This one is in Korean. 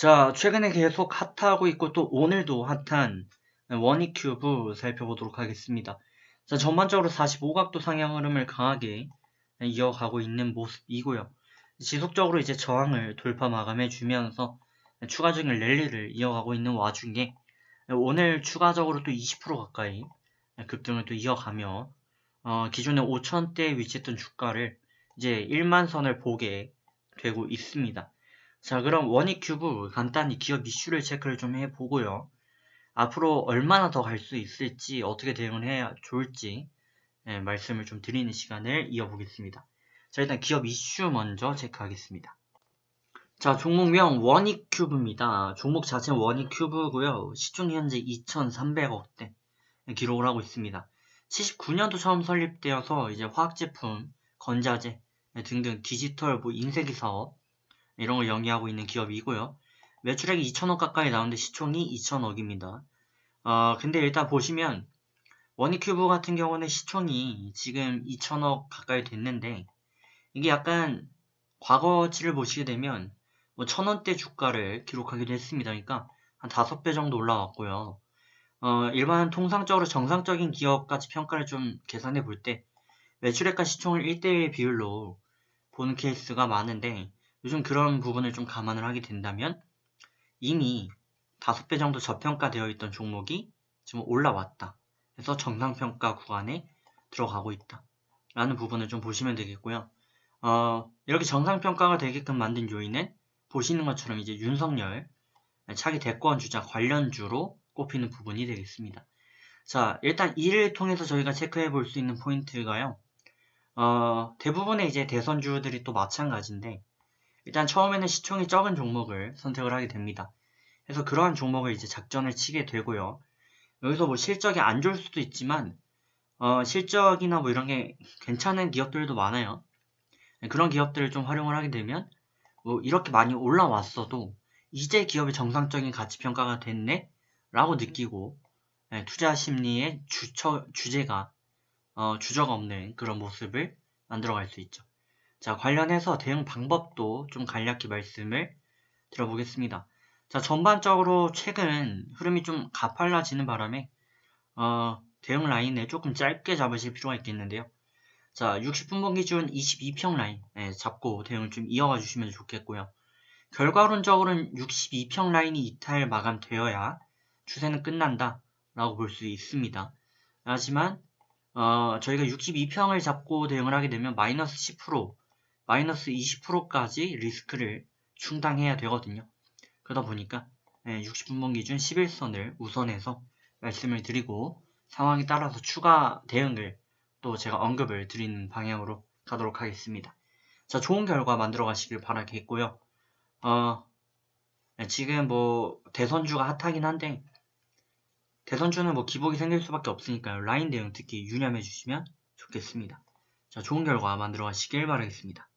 자, 최근에 계속 핫하고 있고 또 오늘도 핫한 원익큐브 살펴보도록 하겠습니다. 자, 전반적으로 45각도 상향 흐름을 강하게 이어가고 있는 모습이고요. 지속적으로 이제 저항을 돌파 마감해 주면서 추가적인 랠리를 이어가고 있는 와중에 오늘 추가적으로 또 20% 가까이 급등을 또 이어가며 어, 기존에 5천대에 위치했던 주가를 이제 1만 선을 보게 되고 있습니다. 자, 그럼 원익 큐브 간단히 기업 이슈를 체크를 좀 해보고요. 앞으로 얼마나 더 갈 수 있을지, 어떻게 대응을 해야 좋을지 예, 말씀을 좀 드리는 시간을 이어보겠습니다. 자, 일단 기업 이슈 먼저 체크하겠습니다. 자, 종목명 원익 큐브입니다. 종목 자체는 원익 큐브고요. 시총 현재 2,300억대 기록을 하고 있습니다. 79년도 처음 설립되어서 이제 화학제품, 건자재 등등 디지털 뭐 인쇄기 사업 이런 걸 영위하고 있는 기업이고요. 매출액이 2천억 가까이 나오는데 시총이 2천억입니다. 어, 근데 일단 보시면 원익큐브 같은 경우는 시총이 지금 2천억 가까이 됐는데 이게 약간 과거치를 보시게 되면 뭐 천원대 주가를 기록하기도 했습니다. 그러니까 한 5배 정도 올라왔고요. 어, 일반 통상적으로 정상적인 기업까지 평가를 좀 계산해 볼 때 매출액과 시총을 1대1 비율로 보는 케이스가 많은데 요즘 그런 부분을 좀 감안을 하게 된다면 이미 5배 정도 저평가되어 있던 종목이 지금 올라왔다. 그래서 정상평가 구간에 들어가고 있다. 라는 부분을 좀 보시면 되겠고요. 어, 이렇게 정상평가가 되게끔 만든 요인은 보시는 것처럼 이제 윤석열 차기 대권 주자 관련주로 꼽히는 부분이 되겠습니다. 자, 일단 이를 통해서 저희가 체크해 볼 수 있는 포인트가요. 어, 대부분의 이제 대선주들이 또 마찬가지인데 일단 처음에는 시총이 적은 종목을 선택을 하게 됩니다. 그래서 그러한 종목을 이제 작전을 치게 되고요. 여기서 뭐 실적이 안 좋을 수도 있지만 어, 실적이나 뭐 이런 게 괜찮은 기업들도 많아요. 그런 기업들을 좀 활용을 하게 되면 뭐 이렇게 많이 올라왔어도 이제 기업의 정상적인 가치 평가가 됐네 라고 느끼고 네, 투자 심리의 주처, 주제가 어, 주저가 없는 그런 모습을 만들어갈 수 있죠. 자, 관련해서 대응 방법도 좀 간략히 말씀을 들어보겠습니다. 자, 전반적으로 최근 흐름이 좀 가팔라지는 바람에 어, 대응 라인을 조금 짧게 잡으실 필요가 있겠는데요. 자, 60분봉 기준 22평 라인 네, 잡고 대응을 좀 이어가 주시면 좋겠고요. 결과론적으로는 62평 라인이 이탈 마감되어야 추세는 끝난다 라고 볼 수 있습니다. 하지만 어, 저희가 62평을 잡고 대응을 하게 되면 마이너스 10% 마이너스 20%까지 리스크를 충당해야 되거든요. 그러다 보니까 60분봉 기준 11선을 우선해서 말씀을 드리고 상황에 따라서 추가 대응을 또 제가 언급을 드리는 방향으로 가도록 하겠습니다. 자, 좋은 결과 만들어 가시길 바라겠고요. 어, 지금 뭐 대선주가 핫하긴 한데 대선주는 뭐 기복이 생길 수밖에 없으니까요. 라인 대응 특히 유념해 주시면 좋겠습니다. 자, 좋은 결과 만들어 가시길 바라겠습니다.